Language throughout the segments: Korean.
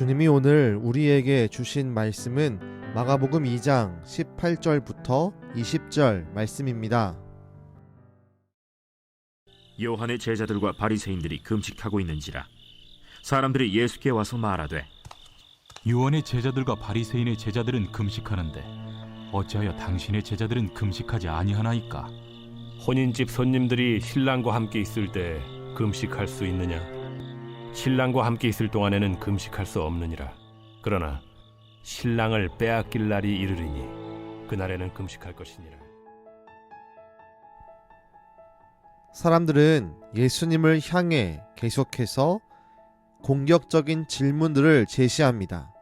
주님이 오늘 우리에게 주신 말씀은 마가복음 2장 18절부터 20절 말씀입니다. 요한의 제자들과 바리새인들이 금식하고 있는지라 사람들이 예수께 와서 말하되 요한의 제자들과 바리새인의 제자들은 금식하는데 어찌하여 당신의 제자들은 금식하지 아니하나이까? 혼인집 손님들이 신랑과 함께 있을 때 금식할 수 있느냐? 신랑과 함께 있을 동안에는 금식할 수 없느니라. 그러나 신랑을 빼앗길 날이 이르리니 그날에는 금식할 것이니라. 사람들은 예수님을 향해 계속해서 공격적인 질문들을 제시합니다.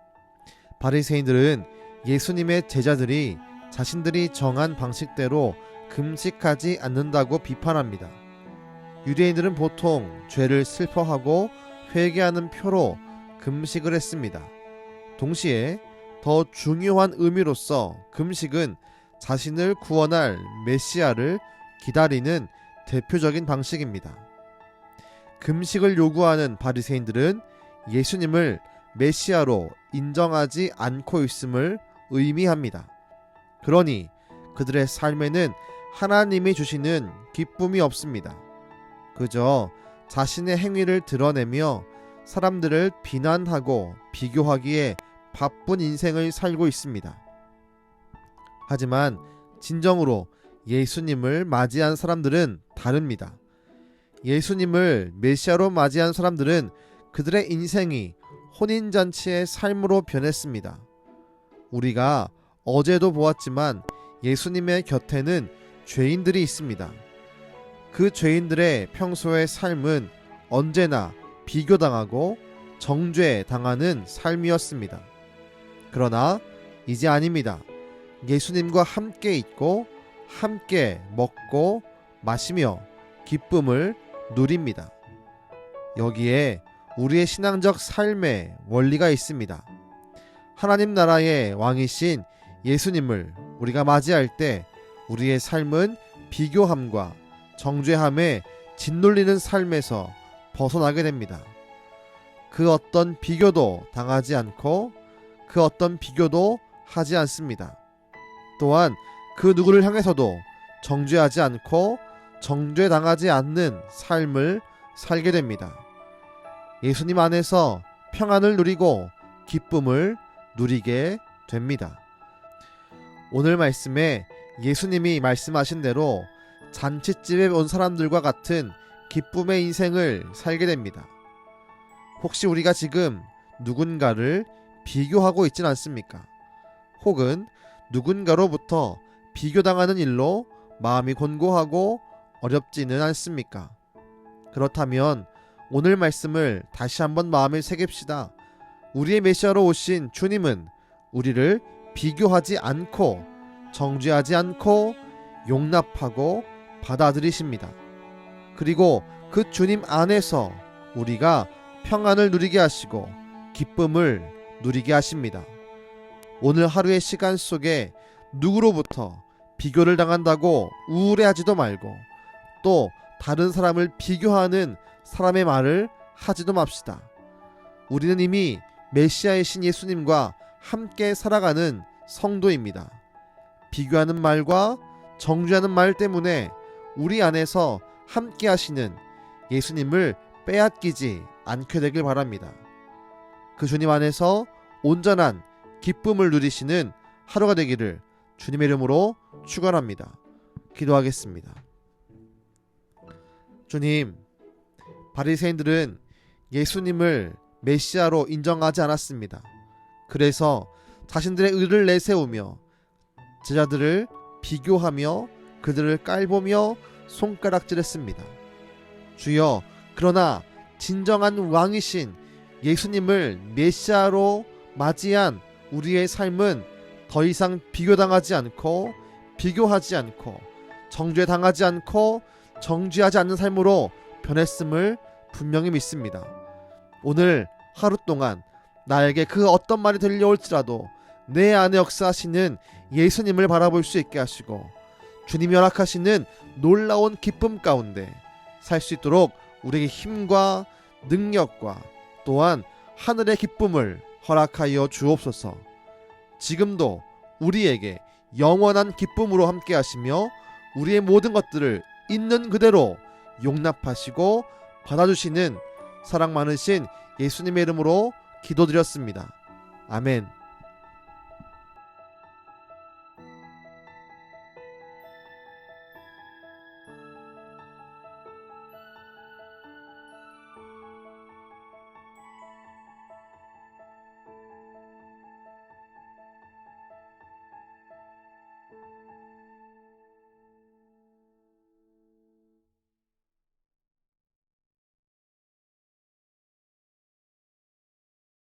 바리새인들은 예수님의 제자들이 자신들이 정한 방식대로 금식하지 않는다고 비판합니다. 유대인들은 보통 죄를 슬퍼하고 회개하는 표로 금식을 했습니다. 동시에 더 중요한 의미로서 금식은 자신을 구원할 메시아를 기다리는 대표적인 방식입니다. 금식을 요구하는 바리새인들은 예수님을 메시아로 인정하지 않고 있음을 의미합니다. 그러니 그들의 삶에는 하나님이 주시는 기쁨이 없습니다. 그저 자신의 행위를 드러내며 사람들을 비난하고 비교하기에 바쁜 인생을 살고 있습니다. 하지만 진정으로 예수님을 맞이한 사람들은 다릅니다. 예수님을 메시아로 맞이한 사람들은 그들의 인생이 혼인잔치의 삶으로 변했습니다. 우리가 어제도 보았지만 예수님의 곁에는 죄인들이 있습니다. 그 죄인들의 평소의 삶은 언제나 비교당하고 정죄당하는 삶이었습니다. 그러나 이제 아닙니다. 예수님과 함께 있고 함께 먹고 마시며 기쁨을 누립니다. 여기에 우리의 신앙적 삶의 원리가 있습니다. 하나님 나라의 왕이신 예수님을 우리가 맞이할 때 우리의 삶은 비교함과 정죄함에 짓눌리는 삶에서 벗어나게 됩니다. 그 어떤 비교도 당하지 않고 그 어떤 비교도 하지 않습니다. 또한 그 누구를 향해서도 정죄하지 않고 정죄당하지 않는 삶을 살게 됩니다. 예수님 안에서 평안을 누리고 기쁨을 누리게 됩니다. 오늘 말씀에 예수님이 말씀하신 대로 잔치집에 온 사람들과 같은 기쁨의 인생을 살게 됩니다. 혹시 우리가 지금 누군가를 비교하고 있진 않습니까? 혹은 누군가로부터 비교당하는 일로 마음이 곤고하고 어렵지는 않습니까? 그렇다면 오늘 말씀을 다시 한번 마음에 새깁시다. 우리의 메시아로 오신 주님은 우리를 비교하지 않고 정죄하지 않고 용납하고 받아들이십니다. 그리고 그 주님 안에서 우리가 평안을 누리게 하시고 기쁨을 누리게 하십니다. 오늘 하루의 시간 속에 누구로부터 비교를 당한다고 우울해하지도 말고 또 다른 사람을 비교하는 사람의 말을 하지도 맙시다. 우리는 이미 메시아이신 예수님과 함께 살아가는 성도입니다. 비교하는 말과 정죄하는 말 때문에 우리 안에서 함께 하시는 예수님을 빼앗기지 않게 되길 바랍니다. 그 주님 안에서 온전한 기쁨을 누리시는 하루가 되기를 주님의 이름으로 축원합니다. 기도하겠습니다. 주님, 바리새인들은 예수님을 메시아로 인정하지 않았습니다. 그래서 자신들의 의를 내세우며 제자들을 비교하며 그들을 깔보며 손가락질했습니다. 주여, 그러나 진정한 왕이신 예수님을 메시아로 맞이한 우리의 삶은 더 이상 비교당하지 않고 비교하지 않고 정죄당하지 않고 정죄하지 않는 삶으로 변했음을 분명히 믿습니다. 오늘 하루 동안 나에게 그 어떤 말이 들려올지라도 내 안에 역사하시는 예수님을 바라볼 수 있게 하시고 주님이 허락하시는 놀라운 기쁨 가운데 살 수 있도록 우리에게 힘과 능력과 또한 하늘의 기쁨을 허락하여 주옵소서. 지금도 우리에게 영원한 기쁨으로 함께 하시며 우리의 모든 것들을 있는 그대로 용납하시고 받아주시는 사랑 많으신 예수님의 이름으로 기도드렸습니다. 아멘. Bye.